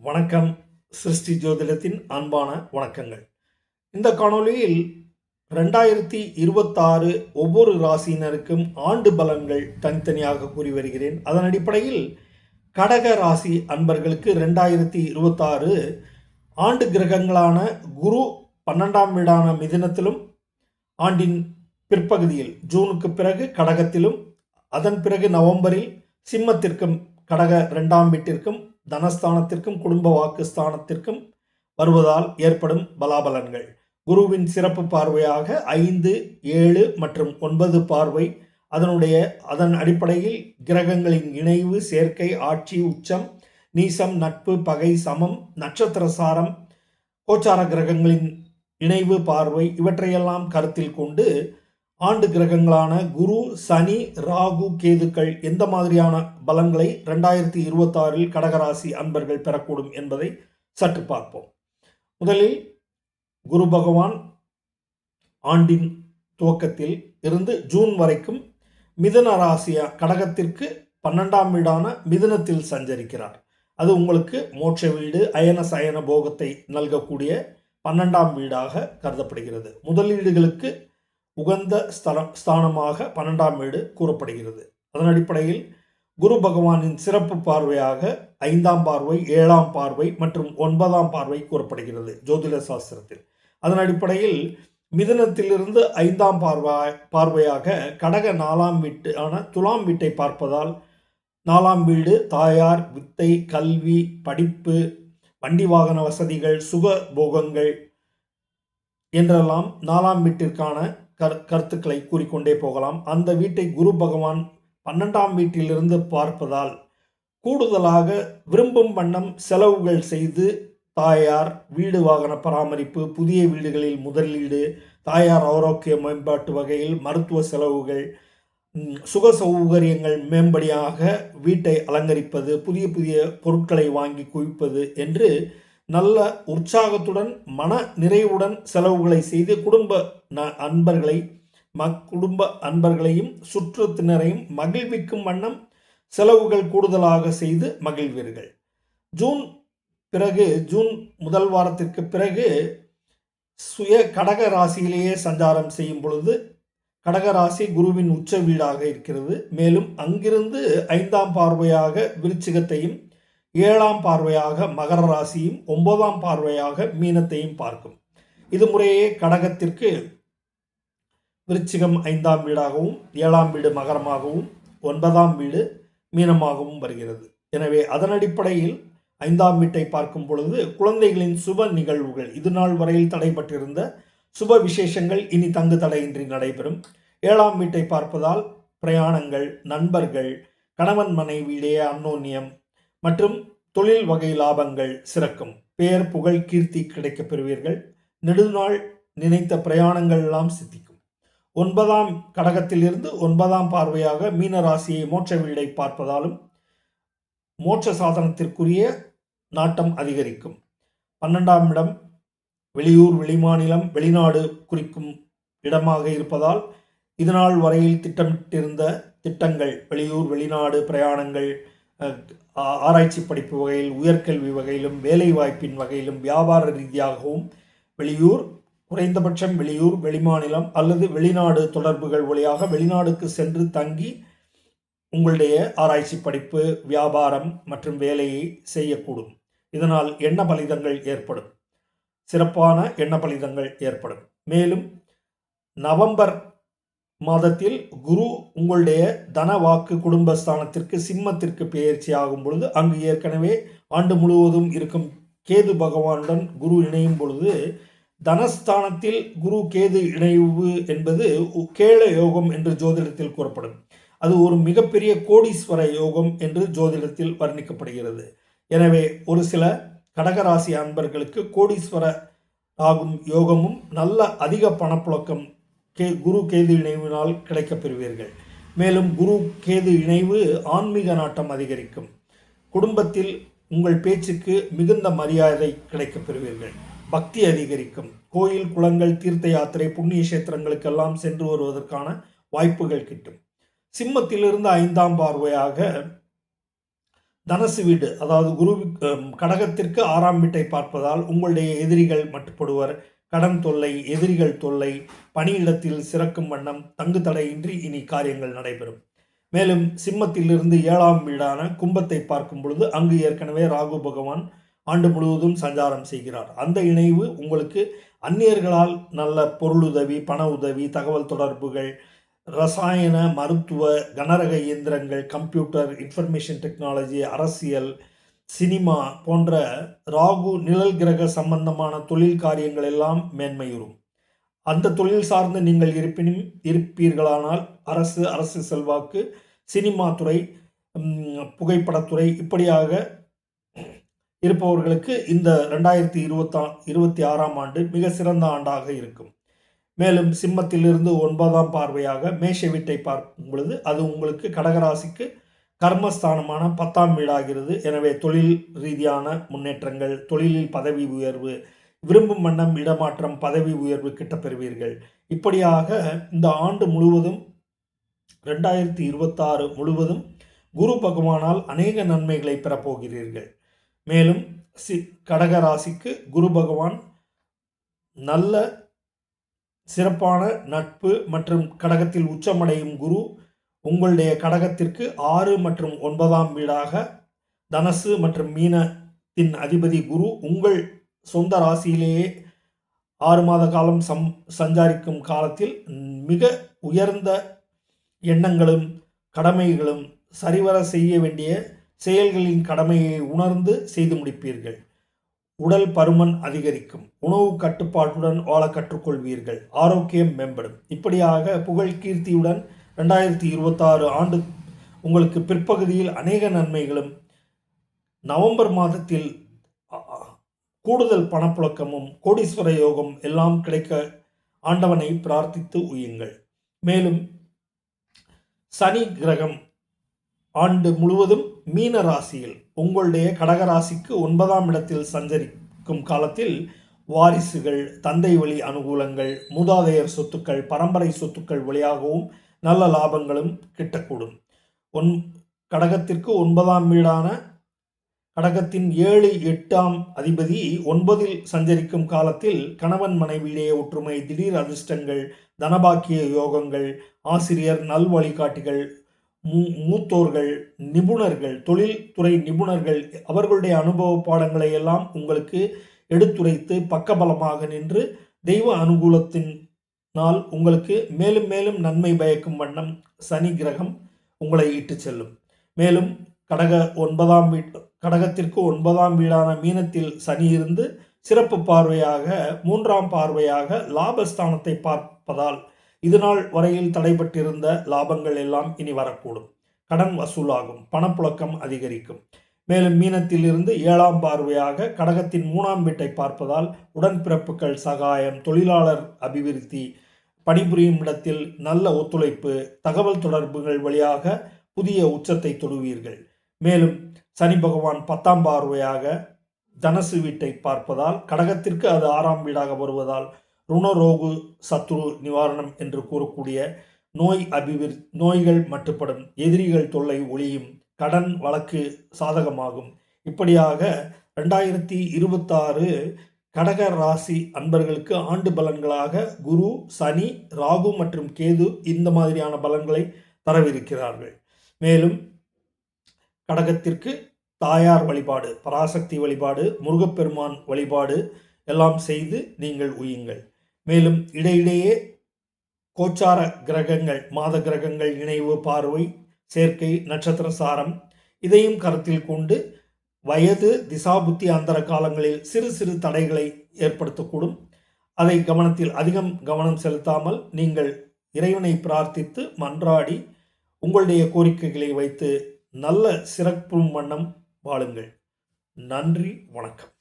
வணக்கம். சிருஷ்டி ஜோதிடத்தின் அன்பான வணக்கங்கள். இந்த காணொளியில் ரெண்டாயிரத்தி இருபத்தாறு ஒவ்வொரு ராசியினருக்கும் ஆண்டு பலன்கள் தனித்தனியாக கூறி வருகிறேன். அதன் அடிப்படையில் கடக ராசி அன்பர்களுக்கு ரெண்டாயிரத்தி இருபத்தாறு ஆண்டு கிரகங்களான குரு பன்னெண்டாம் வீடான மிதினத்திலும் ஆண்டின் பிற்பகுதியில் ஜூனுக்கு பிறகு கடகத்திலும் அதன் பிறகு நவம்பரில் சிம்மத்திற்கும் கடக ரெண்டாம் வீட்டிற்கும் தனஸ்தானத்திற்கும் குடும்ப வாக்குஸ்தானத்திற்கும் வருவதால் ஏற்படும் பலாபலன்கள். குருவின் சிறப்பு பார்வையாக ஐந்து ஏழு மற்றும் ஒன்பது பார்வை அதனுடைய அதன் அடிப்படையில் கிரகங்களின் இணைவு சேர்க்கை ஆட்சி உச்சம் நீசம் நட்பு பகை சமம் நட்சத்திர சாரம் கோச்சார கிரகங்களின் இணைவு பார்வை இவற்றையெல்லாம் கருத்தில் கொண்டு ஆண்டு கிரகங்களான குரு சனி ராகு கேதுக்கள் எந்த மாதிரியான பலங்களை ரெண்டாயிரத்தி இருபத்தாறில் கடகராசி அன்பர்கள் பெறக்கூடும் என்பதை சற்று பார்ப்போம். முதலில் குரு பகவான் ஆண்டின் துவக்கத்தில் இருந்து ஜூன் வரைக்கும் மிதன ராசியா கடகத்திற்கு பன்னெண்டாம் வீடான மிதனத்தில் சஞ்சரிக்கிறார். அது உங்களுக்கு மோட்ச வீடு அயன சயன போகத்தை நல்கக்கூடிய பன்னெண்டாம் வீடாக கருதப்படுகிறது. முதலீடுகளுக்கு உகந்த ஸ்தலம் ஸ்தானமாக பன்னெண்டாம் வீடு கூறப்படுகிறது. அதன் அடிப்படையில் குரு பகவானின் சிறப்பு பார்வையாக ஐந்தாம் பார்வை ஏழாம் பார்வை மற்றும் ஒன்பதாம் பார்வை கூறப்படுகிறது ஜோதிட சாஸ்திரத்தில். அதன் அடிப்படையில் மிதுனத்திலிருந்து ஐந்தாம் பார்வா பார்வையாக கடக நாலாம் வீட்டு ஆன துலாம் வீட்டை பார்ப்பதால் நாலாம் வீடு தாயார் வித்தை கல்வி படிப்பு வண்டி வாகன வசதிகள் சுக போகங்கள் என்றெல்லாம் நாலாம் வீட்டிற்கான கரு கருத்துக்களை கூறிக்கொண்டே போகலாம். அந்த வீட்டை குரு பகவான் பன்னெண்டாம் வீட்டிலிருந்து பார்ப்பதால் கூடுதலாக விரும்பும் வண்ணம் செலவுகள் செய்து தாயார் வீடு வாகன பராமரிப்பு புதிய வீடுகளில் முதலீடு தாயார் ஆரோக்கிய மேம்பாட்டு வகையில் மருத்துவ செலவுகள் சுக சௌகரியங்கள் மேம்படியாக வீட்டை அலங்கரிப்பது புதிய புதிய பொருட்களை வாங்கி குவிப்பது என்று நல்ல உற்சாகத்துடன் மன நிறைவுடன் செலவுகளை செய்து குடும்ப அன்பர்களை மக் குடும்ப அன்பர்களையும் சுற்றத்தினரையும் மகிழ்விக்கும் வண்ணம் செலவுகள் கூடுதலாக செய்து மகிழ்வீர்கள். ஜூன் பிறகு ஜூன் முதல் வாரத்திற்கு பிறகு சுய கடக ராசியிலேயே சஞ்சாரம் செய்யும் பொழுது கடகராசி குருவின் உச்ச வீடாக இருக்கிறது. மேலும் அங்கிருந்து ஐந்தாம் பார்வையாக விருச்சிகத்தையும் ஏழாம் பார்வையாக மகர ராசியும் ஒன்பதாம் பார்வையாக மீனத்தையும் பார்க்கும். இது முறையே கடகத்திற்கு விருச்சிகம் ஐந்தாம் வீடாகவும் ஏழாம் வீடு மகரமாகவும் ஒன்பதாம் வீடு மீனமாகவும் வருகிறது. எனவே அதன் அடிப்படையில் ஐந்தாம் வீட்டை பார்க்கும் பொழுது குழந்தைகளின் சுப நிகழ்வுகள் இது நாள் வரையில் தடைபட்டிருந்த சுப விசேஷங்கள் இனி தங்கு தடையின்றி நடைபெறும். ஏழாம் வீட்டை பார்ப்பதால் பிரயாணங்கள் நண்பர்கள் கணவன் மனைவியிடையே அன்னோன்யம் மற்றும் தொழில் வகை லாபங்கள் சிறக்கும். பெயர் புகழ் கீர்த்தி கிடைக்கப் பெறுவீர்கள். நெடுநாள் நினைத்த பிரயாணங்கள் எல்லாம் சித்திக்கும். ஒன்பதாம் கடகத்திலிருந்து ஒன்பதாம் பார்வையாக மீன ராசியை மோட்ச வீடை பார்ப்பதாலும் மோட்ச சாதனத்திற்குரிய நாட்டம் அதிகரிக்கும். பன்னெண்டாம் இடம் வெளியூர் வெளிமாநிலம் வெளிநாடு குறிக்கும் இடமாக இருப்பதால் இதனால் வரையில் திட்டமிட்டிருந்த திட்டங்கள் வெளியூர் வெளிநாடு பிரயாணங்கள் ஆராய்ச்சி படிப்பு வகையில் உயர்கல்வி வகையிலும் வேலை வாய்ப்பின் வகையிலும் வியாபார ரீதியாகவும் வெளியூர் குறைந்தபட்சம் வெளியூர் வெளிமாநிலம் அல்லது வெளிநாடு தொடர்புகள் வழியாக வெளிநாடுக்கு சென்று தங்கி உங்களுடைய ஆராய்ச்சி படிப்பு வியாபாரம் மற்றும் வேலையை செய்யக்கூடும். இதனால் எண்ண பலிதங்கள் ஏற்படும். சிறப்பான எண்ண பலிதங்கள் ஏற்படும். மேலும் நவம்பர் மாதத்தில் குரு உங்களுடைய தன வாக்கு குடும்பஸ்தானத்திற்கு சிம்மத்திற்கு பெயர்ச்சி ஆகும் பொழுது அங்கு ஏற்கனவே ஆண்டு முழுவதும் இருக்கும் கேது பகவானுடன் குரு இணையும் பொழுது தனஸ்தானத்தில் குரு கேது இணைவு என்பது கேள யோகம் என்று ஜோதிடத்தில் கூறப்படும். அது ஒரு மிகப்பெரிய கோடீஸ்வர யோகம் என்று ஜோதிடத்தில் வர்ணிக்கப்படுகிறது. எனவே ஒரு சில கடகராசி அன்பர்களுக்கு கோடீஸ்வர ஆகும் யோகமும் நல்ல அதிக பணப்புழக்கம் கே குரு கேது இணைவினால் கிடைக்கப் பெறுவீர்கள். மேலும் குரு கேது இணைவு ஆன்மீக நாட்டம் அதிகரிக்கும். குடும்பத்தில் உங்கள் பேச்சுக்கு மிகுந்த மரியாதை கிடைக்கப் பெறுவீர்கள். பக்தி அதிகரிக்கும். கோயில் குளங்கள் தீர்த்த யாத்திரை புண்ணிய கஷேத்திரங்களுக்கெல்லாம் சென்று வருவதற்கான வாய்ப்புகள் கிட்டும். சிம்மத்திலிருந்து ஐந்தாம் பார்வையாக தனசு வீடு அதாவது குரு கடகத்திற்கு ஆறாம் வீட்டை பார்ப்பதால் உங்களுடைய எதிரிகள் மட்டுப்படுவர். கடன் தொல்லை எதிரிகள் தொல்லை பணியிடத்தில் சிறக்கும் வண்ணம் தங்கு தடையின்றி இனி காரியங்கள் நடைபெறும். மேலும் சிம்மத்திலிருந்து ஏழாம் வீடான கும்பத்தை பார்க்கும் பொழுது அங்கு ஏற்கனவே ராகு பகவான் ஆண்டு முழுவதும் சஞ்சாரம் செய்கிறார். அந்த இணைவு உங்களுக்கு அந்நியர்களால் நல்ல பொருளுதவி பண உதவி தகவல் தொடர்புகள் ரசாயன மருத்துவ கனரக இயந்திரங்கள் கம்ப்யூட்டர் இன்ஃபர்மேஷன் டெக்னாலஜி அரசியல் சினிமா போன்ற ராகு நிழல் கிரக சம்பந்தமான தொழில் காரியங்கள் எல்லாம் மேன்மையுறும். அந்த தொழில் சார்ந்து நீங்கள் இருப்பினும் இருப்பீர்களானால் அரசு அரசு செல்வாக்கு சினிமா துறை புகைப்படத்துறை இப்படியாக இருப்பவர்களுக்கு இந்த ரெண்டாயிரத்தி இருபத்தா இருபத்தி ஆறாம் ஆண்டு மிக சிறந்த ஆண்டாக இருக்கும். மேலும் சிம்மத்திலிருந்து ஒன்பதாம் பார்வையாக மேஷ வீட்டை பார்க்கும் பொழுது அது உங்களுக்கு கடகராசிக்கு கர்மஸ்தானமான பத்தாம் வீடாகிறது. எனவே தொழில் ரீதியான முன்னேற்றங்கள் தொழிலில் பதவி உயர்வு விரும்பும் வண்ணம் இடமாற்றம் பதவி உயர்வு கிட்ட பெறுவீர்கள் இப்படியாக இந்த ஆண்டு முழுவதும் ரெண்டாயிரத்தி இருபத்தாறு முழுவதும் குரு பகவானால் அநேக நன்மைகளை பெறப்போகிறீர்கள். மேலும் சி கடக ராசிக்கு குரு பகவான் நல்ல சிறப்பான நட்பு மற்றும் கடகத்தில் உச்சமடையும் குரு உங்களுடைய கடகத்திற்கு ஆறு மற்றும் ஒன்பதாம் வீடாக தனசு மற்றும் மீனத்தின் அதிபதி குரு உங்கள் சொந்த ராசியிலேயே ஆறு மாத காலம் சம் சஞ்சாரிக்கும் காலத்தில் மிக உயர்ந்த எண்ணங்களும் கடமைகளும் சரிவர செய்ய வேண்டிய செயல்களின் கடமையை உணர்ந்து செய்து முடிப்பீர்கள். உடல் பருமன் அதிகரிக்கும். உணவு கட்டுப்பாட்டுடன் வாழ கற்றுக்கொள்வீர்கள். ஆரோக்கியம் மேம்படும். இப்படியாக புகழ் கீர்த்தியுடன் ரெண்டாயிரத்தி இருபத்தாறு ஆண்டு உங்களுக்கு பிற்பகுதியில் அநேக நன்மைகளும் நவம்பர் மாதத்தில் கூடுதல் பணப்புழக்கமும் கோடீஸ்வர யோகம் எல்லாம் கிடைக்க ஆண்டவனை பிரார்த்தித்து உயுங்கள் மேலும் சனி கிரகம் ஆண்டு முழுவதும் மீன ராசியில் உங்களுடைய கடக ராசிக்கு ஒன்பதாம் இடத்தில் சஞ்சரிக்கும் காலத்தில் வாரிசுகள் தந்தை வழி அனுகூலங்கள் மூதாதையர் சொத்துக்கள் பரம்பரை சொத்துக்கள் வழியாகவும் நல்ல லாபங்களும் கிட்டக்கூடும். ஒன் கடகத்திற்கு ஒன்பதாம் வீடான கடகத்தின் ஏழு எட்டாம் அதிபதி ஒன்பதில் சஞ்சரிக்கும் காலத்தில் கணவன் மனைவியிடையே ஒற்றுமை திடீர் அதிர்ஷ்டங்கள் தனபாக்கிய யோகங்கள் ஆசிரியர் நல் வழிகாட்டிகள் மூத்தோர்கள் நிபுணர்கள் தொழில்துறை நிபுணர்கள் அவர்களுடைய அனுபவ பாடங்களை எல்லாம் உங்களுக்கு எடுத்துரைத்து பக்கபலமாக நின்று தெய்வ அனுகூலத்தினால் உங்களுக்கு மேலும் மேலும் நன்மை பயக்கும் வண்ணம் சனி கிரகம் உங்களை இட்டு செல்லும். மேலும் கடக ஒன்பதாம் வீட் கடகத்திற்கு ஒன்பதாம் வீடான மீனத்தில் சனி இருந்து சிறப்பு பார்வையாக மூன்றாம் பார்வையாக லாபஸ்தானத்தை பார்ப்பதால் இதுநாள் வரையில் தடைபட்டிருந்த லாபங்கள் எல்லாம் இனி வரக்கூடும். கடன் வசூலாகும். பணப்புழக்கம் அதிகரிக்கும். மேலும் மீனத்தில் இருந்து ஏழாம் பார்வையாக கடகத்தின் மூணாம் வீட்டை பார்ப்பதால் உடன்பிறப்புகள் சகாயம் தொழிலாளர் அபிவிருத்தி பணிபுரியும் இடத்தில் நல்ல ஒத்துழைப்பு தகவல் தொடர்புகள் வழியாக புதிய உச்சத்தை தொடுவீர்கள். மேலும் சனி பகவான் பத்தாம் பார்வையாக தனசு வீட்டை பார்ப்பதால் கடகத்திற்கு அது ஆறாம் வீடாக வருவதால் ருணரோகு சத்ரு நிவாரணம் என்று கூறக்கூடிய நோய் அபிவிரு நோய்கள் மட்டுப்படும் எதிரிகள் தொல்லை ஒளியும் கடன் வழக்கு சாதகமாகும். இப்படியாக ரெண்டாயிரத்தி இருபத்தாறு கடக ராசி அன்பர்களுக்கு ஆண்டு பலன்களாக குரு சனி ராகு மற்றும் கேது இந்த மாதிரியான பலன்களை தரவிருக்கிறார்கள். மேலும் கடகத்திற்கு தாயார் வழிபாடு பராசக்தி வழிபாடு முருகப்பெருமான் வழிபாடு எல்லாம் செய்து நீங்கள் உயுங்கள். மேலும் இடையிடையே கோச்சார கிரகங்கள் மாத கிரகங்கள் இணைவு பார்வை சேர்க்கை நட்சத்திர சாரம் இதையும் கருத்தில் கொண்டு வயது திசாபுத்தி அந்தர காலங்களில் சிறு சிறு தடைகளை ஏற்படுத்தக்கூடும். அதை கவனத்தில் அதிகம் கவனம் செலுத்தாமல் நீங்கள் இறைவனை பிரார்த்தித்து மன்றாடி உங்களுடைய கோரிக்கைகளை வைத்து நல்ல சிறப்பும் வண்ணம் வாழுங்கள். நன்றி வணக்கம்.